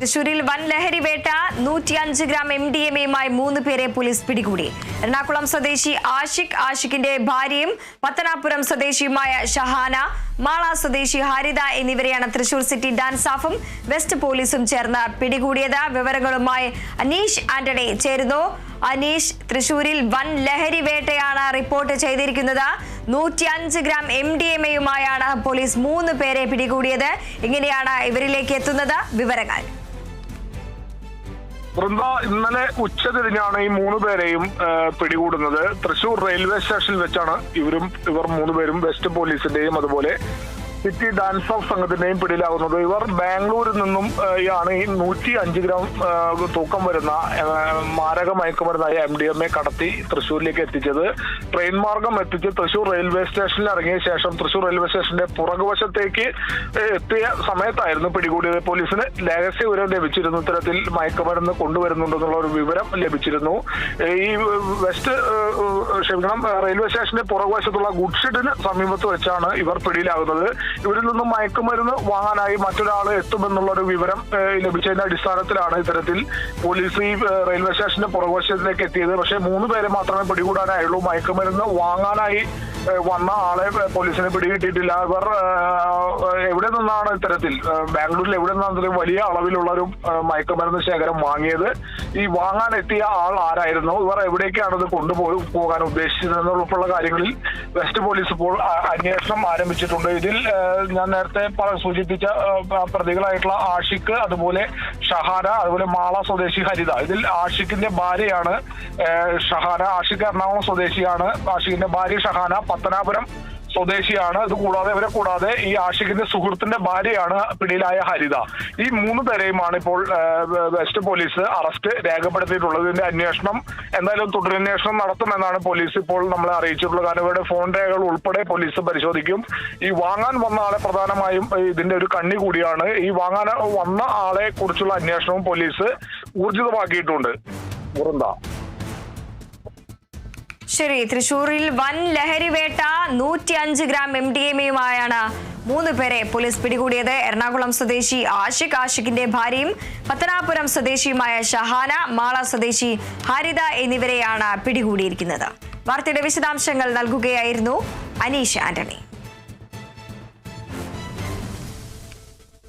തൃശൂരിൽ വൻ ലഹരി വേട്ട നൂറ്റിയഞ്ച് ഗ്രാം എം ഡി എം എയുമായി മൂന്ന് പേരെ പോലീസ് പിടികൂടി. എറണാകുളം സ്വദേശി ആഷിഖ് ആഷിഖിന്റെ ഭാര്യയും പത്തനാപുരം സ്വദേശിയുമായ ഷഹാന മാള സ്വദേശി ഹാരിത എന്നിവരെയാണ് തൃശൂർ സിറ്റി ഡാൻസ് ഓഫും വെസ്റ്റ് പോലീസും ചേർന്ന് പിടികൂടിയത്. വിവരങ്ങളുമായി അനീഷ് ആന്റണി ചേരുന്നു. അനീഷ് തൃശൂരിൽ വൻ ലഹരി വേട്ടയാണ് റിപ്പോർട്ട് ചെയ്തിരിക്കുന്നത്. നൂറ്റി അഞ്ച് ഗ്രാം എം ഡി എം എയുമായാണ് പോലീസ് മൂന്ന് പേരെ പിടികൂടിയത്. ഇങ്ങനെയാണ് ഇവരിലേക്ക് എത്തുന്നത്. വിവരങ്ങൾ. വൃന്ദ ഇന്നലെ ഉച്ചതിരിഞ്ഞാണ് ഈ മൂന്ന് പേരെയും പിടികൂടുന്നത്. തൃശൂർ റെയിൽവേ സ്റ്റേഷനിൽ വെച്ചാണ് ഇവരും ഇവർ മൂന്ന് പേരും വെസ്റ്റ് പോലീസിന്റെയും അതുപോലെ സിറ്റി ഡാൻസ് ഓഫ് സംഘത്തിന്റെയും പിടിയിലാകുന്നത്. ഇവർ ബാംഗ്ലൂരിൽ നിന്നും ആണ് ഈ നൂറ്റി അഞ്ച് ഗ്രാം തൂക്കം വരുന്ന മാരക മയക്കുമരുന്നായ എം ഡി എം എ കടത്തി തൃശ്ശൂരിലേക്ക് എത്തിച്ചത്. ട്രെയിൻ മാർഗം എത്തിച്ച് തൃശൂർ റെയിൽവേ സ്റ്റേഷനിൽ ഇറങ്ങിയ ശേഷം തൃശൂർ റെയിൽവേ സ്റ്റേഷന്റെ പുറകുവശത്തേക്ക് എത്തിയ സമയത്തായിരുന്നു പിടികൂടിയത്. പോലീസിന് രഹസ്യ വിവരം ലഭിച്ചിരുന്നു. ഇത്തരത്തിൽ മയക്കുമരുന്ന് കൊണ്ടുവരുന്നുണ്ടെന്നുള്ള ഒരു വിവരം ലഭിച്ചിരുന്നു. ഈ വെസ്റ്റ് ക്ഷമിക്കണം റെയിൽവേ സ്റ്റേഷന്റെ പുറകുവശത്തുള്ള ഗുഡ്ഷെഡിന് സമീപത്ത് വെച്ചാണ് ഇവർ പിടിയിലാകുന്നത്. ഇവരിൽ നിന്നും മയക്കുമരുന്ന് വാങ്ങാനായി മറ്റൊരാൾ എത്തുമെന്നുള്ള ഒരു വിവരം ലഭിച്ചതിന്റെ അടിസ്ഥാനത്തിലാണ് ഇത്തരത്തിൽ പോലീസ് ഈ റെയിൽവേ സ്റ്റേഷന്റെ പുറകുവശത്തിലേക്ക് എത്തിയത്. പക്ഷേ മൂന്ന് പേരെ മാത്രമേ പിടികൂടാനായുള്ളൂ. മയക്കുമരുന്ന് വാങ്ങാനായി വന്ന ആളെ പോലീസിനെ പിടികിട്ടിയിട്ടില്ല. ഇവർ നിന്നാണ് ഇത്തരത്തിൽ ബാംഗ്ലൂരിൽ എവിടെ നിന്നാണ് വലിയ അളവിലുള്ള ഒരു മയക്കുമരുന്ന് ശേഖരം വാങ്ങിയത്? ഈ വാങ്ങാൻ എത്തിയ ആൾ ആരായിരുന്നു? ഇവർ എവിടേക്കാണ് ഇത് കൊണ്ടുപോയി പോകാൻ ഉദ്ദേശിച്ചത് എന്നുള്ള കാര്യങ്ങളിൽ വെസ്റ്റ് പോലീസ് ഇപ്പോൾ അന്വേഷണം ആരംഭിച്ചിട്ടുണ്ട്. ഇതിൽ ഞാൻ നേരത്തെ സൂചിപ്പിച്ച പ്രതികളായിട്ടുള്ള ആഷിഖ് അതുപോലെ ഷഹാന അതുപോലെ മാള സ്വദേശി ഹരിത. ഇതിൽ ആഷിഖിന്റെ ഭാര്യയാണ് ഷഹാര ആഷിഖ് എറണാകുളം സ്വദേശിയാണ്. ആഷിഖിന്റെ ഭാര്യ ഷഹാന. പത്തനാപുരം സ്വദേശിയാണ്. ഇത് കൂടാതെ ഇവരെ കൂടാതെ ഈ ആഷിഖിന്റെ സുഹൃത്തിന്റെ ഭാര്യയാണ് പിടിയിലായ ഹരിത. ഈ മൂന്ന് പേരെയുമാണ് ഇപ്പോൾ വെസ്റ്റ് പോലീസ് അറസ്റ്റ് രേഖപ്പെടുത്തിയിട്ടുള്ളത്. ഇതിന്റെ അന്വേഷണം എന്തായാലും തുടരന്വേഷണം നടത്തുമെന്നാണ് പോലീസ് ഇപ്പോൾ നമ്മളെ അറിയിച്ചിട്ടുള്ളത്. കാരണം ഇവരുടെ ഫോൺ രേഖകൾ ഉൾപ്പെടെ പോലീസ് പരിശോധിക്കും. ഈ വാങ്ങാൻ വന്ന ആളെ പ്രധാനമായും ഇതിന്റെ ഒരു കണ്ണി കൂടിയാണ്. ഈ വാങ്ങാൻ വന്ന ആളെ കുറിച്ചുള്ള അന്വേഷണവും പോലീസ് ഊർജിതമാക്കിയിട്ടുണ്ട്. വൃന്ദ ശരി തൃശൂരിൽ വൻ ലഹരി വേട്ട നൂറ്റി അഞ്ച് ഗ്രാം എം ഡി എം എയുമായാണ് മൂന്ന് പേരെ പോലീസ് പിടികൂടിയത്. എറണാകുളം സ്വദേശി ആഷിഖ് ആഷിഖിന്റെ ഭാര്യയും പത്തനാപുരം സ്വദേശിയുമായ ഷഹാന മാള സ്വദേശി ഹാരിത എന്നിവരെയാണ് പിടികൂടിയിരിക്കുന്നത്. വാർത്തയുടെ വിശദാംശങ്ങൾ നൽകുകയായിരുന്നു അനീഷ് ആന്റണി.